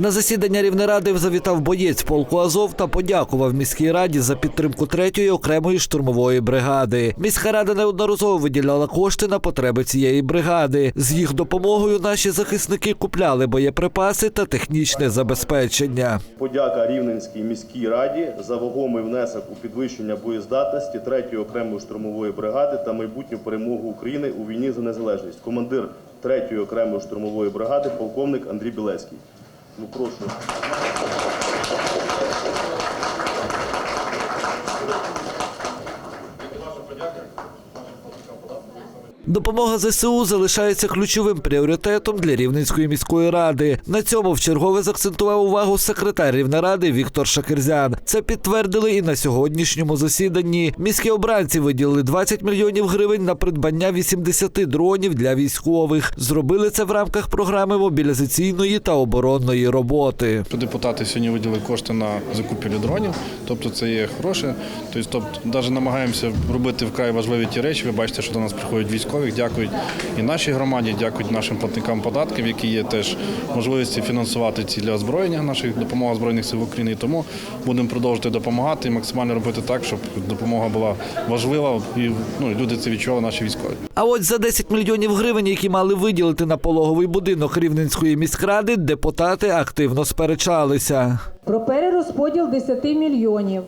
На засідання Рівнеради завітав боєць полку Азов та подякував міській раді за підтримку третьої окремої штурмової бригади. Міська рада неодноразово виділяла кошти на потреби цієї бригади. З їх допомогою наші захисники купляли боєприпаси та технічне забезпечення. Подяка Рівненській міській раді за вагомий внесок у підвищення боєздатності 3-ї окремої штурмової бригади та майбутню перемогу України у війні за незалежність. Командир 3-ї окремої штурмової бригади, полковник Андрій Білецький. Ну прошу. Допомога ЗСУ залишається ключовим пріоритетом для Рівненської міської ради. На цьому вчергове закцентував увагу секретар Рівнеради Віктор Шакирзян. Це підтвердили і на сьогоднішньому засіданні. Міські обранці виділили 20 мільйонів гривень на придбання 80 дронів для військових. Зробили це в рамках програми мобілізаційної та оборонної роботи. Депутати сьогодні виділили кошти на закупівлю дронів, тобто це є хороше. Тобто, тобто навіть намагаємося робити вкрай важливі ті речі. Ви бачите, що до нас приходять військових, дякують і нашій громаді, дякують нашим платникам податків, які є теж можливості фінансувати ці для озброєння наших допомога збройних сил України. Тому будемо продовжувати допомагати і максимально робити так, щоб допомога була важлива і ну, люди це відчували, наші військові. А от за 10 мільйонів гривень, які мали виділити на пологовий будинок Рівненської міськради, депутати активно сперечалися. Про перерозподіл 10 мільйонів,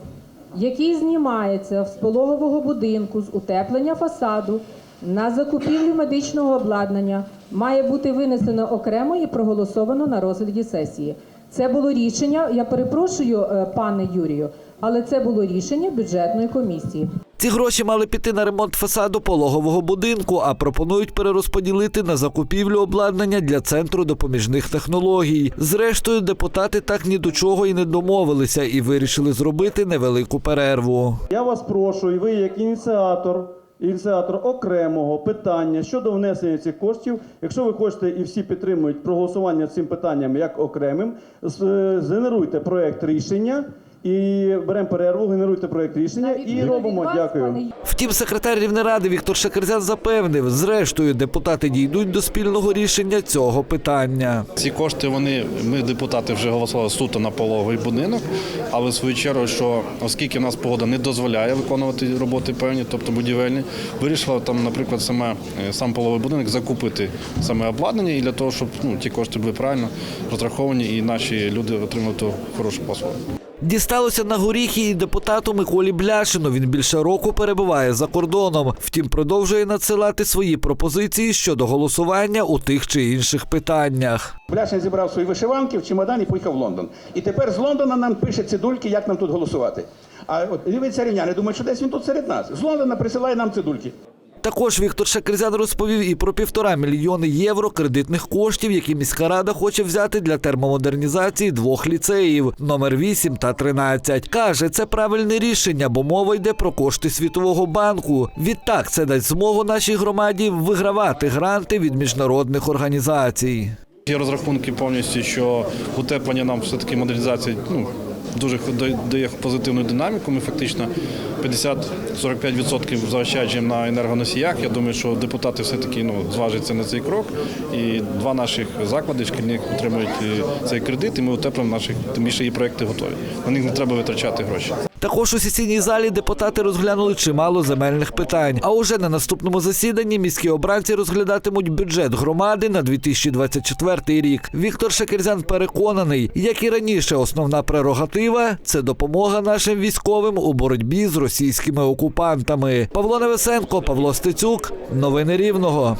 який знімається з пологового будинку з утеплення фасаду на закупівлю медичного обладнання, має бути винесено окремо і проголосовано на розгляді сесії. Це було рішення. Я перепрошую, е, пане Юрію, але це було рішення бюджетної комісії. Ці гроші мали піти на ремонт фасаду пологового будинку, а пропонують перерозподілити на закупівлю обладнання для центру допоміжних технологій. Зрештою, депутати так ні до чого і не домовилися і вирішили зробити невелику перерву. Я вас прошу, і ви як ініціатор, ініціатор окремого питання щодо внесення цих коштів, якщо ви хочете і всі підтримують проголосування цим питанням як окремим, згенеруйте проект рішення і беремо перерву, генеруйте проект рішення і робимо. Дякую. Втім, секретар Рівнеради Віктор Шакерзян запевнив, зрештою депутати дійдуть до спільного рішення цього питання. Ці кошти вони ми депутати вже голосували суто на пологовий будинок, але в свою чергу, що оскільки в нас погода не дозволяє виконувати роботи певні, тобто будівельні, вирішила там, наприклад, саме е, сам пологовий будинок закупити саме обладнання і для того, щоб ну ті кошти були правильно розраховані і наші люди отримали ту хорошу послугу. Дісталося на горіхи і депутату Миколі Бляшину. Він більше року перебуває за кордоном. Втім, продовжує надсилати свої пропозиції щодо голосування у тих чи інших питаннях. Бляшин зібрав свої вишиванки в чемодан і поїхав в Лондон. І тепер з Лондона нам пише цидульки, як нам тут голосувати. А от дивиться рівняни, думають, що десь він тут серед нас. З Лондона присилає нам цидульки. Також Віктор Шакерзян розповів і про півтора мільйони євро кредитних коштів, які міська рада хоче взяти для термомодернізації двох ліцеїв номер 8 та 13. Каже, це правильне рішення, бо мова йде про кошти Світового банку. Відтак це дасть змогу нашій громаді вигравати гранти від міжнародних організацій. Є розрахунки повністю, що утеплення нам все-таки модернізація ну, дуже дає позитивну динаміку. Ми фактично 50-45% заощаджуємо на енергоносіях. Я думаю, що депутати все-таки ну, зважаться на цей крок. І два наших заклади шкільних отримують е, цей кредит, і ми утеплимо наших, тим більше і проекти готові. На них не треба витрачати гроші. Також у сесійній залі депутати розглянули чимало земельних питань. А уже на наступному засіданні міські обранці розглядатимуть бюджет громади на 2024 рік. Віктор Шакерзян переконаний, як і раніше, основна прерогатива це допомога нашим військовим у боротьбі з російськими окупантами. Павло Невесенко, Павло Стецюк, новини Рівного.